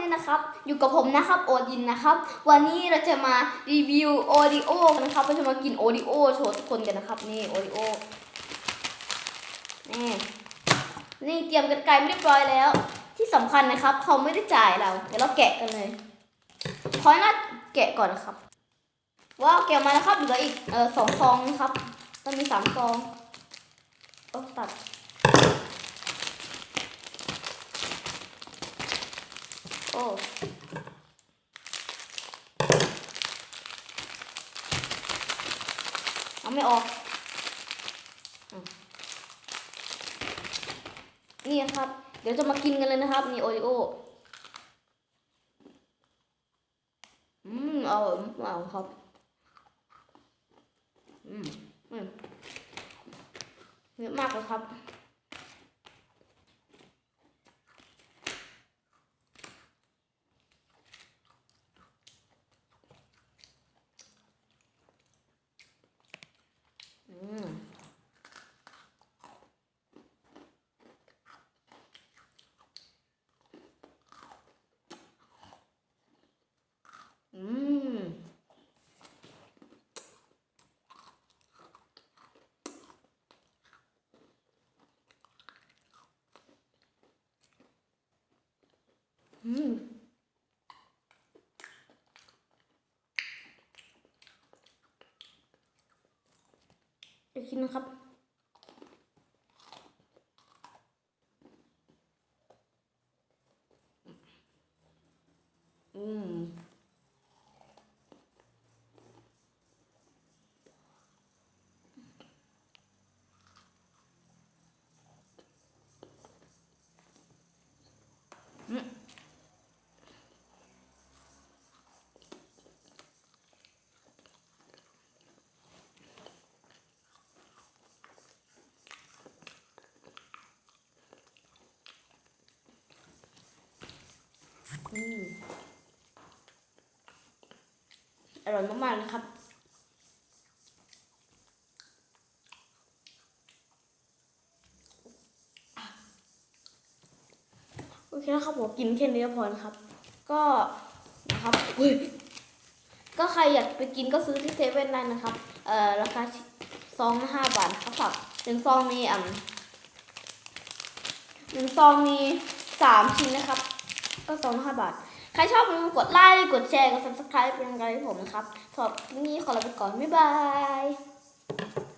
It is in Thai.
นี้นะครับ อยู่กับผมนะครับโอดินนะครับ วันนี้เราจะมารีวิวโอริโอกันนะครับเราจะมากินโอริโอโชว์ทุกคนกันนะครับ นี่โอริโอนี่นี่เตรียมกันไกลไม่เรียบร้อยแล้ว ที่สำคัญนะครับ เขาไม่ได้จ่ายเรา เดี๋ยวเราแกะกันเลยขอให้น่าแกะก่อนนะครับว้าวแกะมาแล้วครับเหลืออีกเออสองซองนะครับต้องมีสามซองโอ้ตัด โอ้เอาไม่ออกอนี่ครับ เดี๋ยวจะมากินกันเลยนะครับ นี่โอริโออืมเอาเอาครับ อืมอืมเยอะมากเลยครับ อืม อืม อืมอีกินนะครับอืม อืม อืม อ ร่อยมากๆเลยครับ โอเคแล้วครับผมกินแค่นี้พอนะครับ ก็นะครับอุ๊ยก็ใครอยากไปกินก็ซื้อที่เซเว่นได้นะครับ เอ่อราคาซองห้าบาทครับฝากหนึ่งซองมีอ่ำหนึ่งซองมีสามชิ้นนะครับ ก็ซองห้าบาท รชอบอย่าลืมกดไลค์กดแชร์กด subscribe เป็นกำลังใจให้ผมนะครับสำหรับวันนี้ขอลาไปก่อนบ๊ายบาย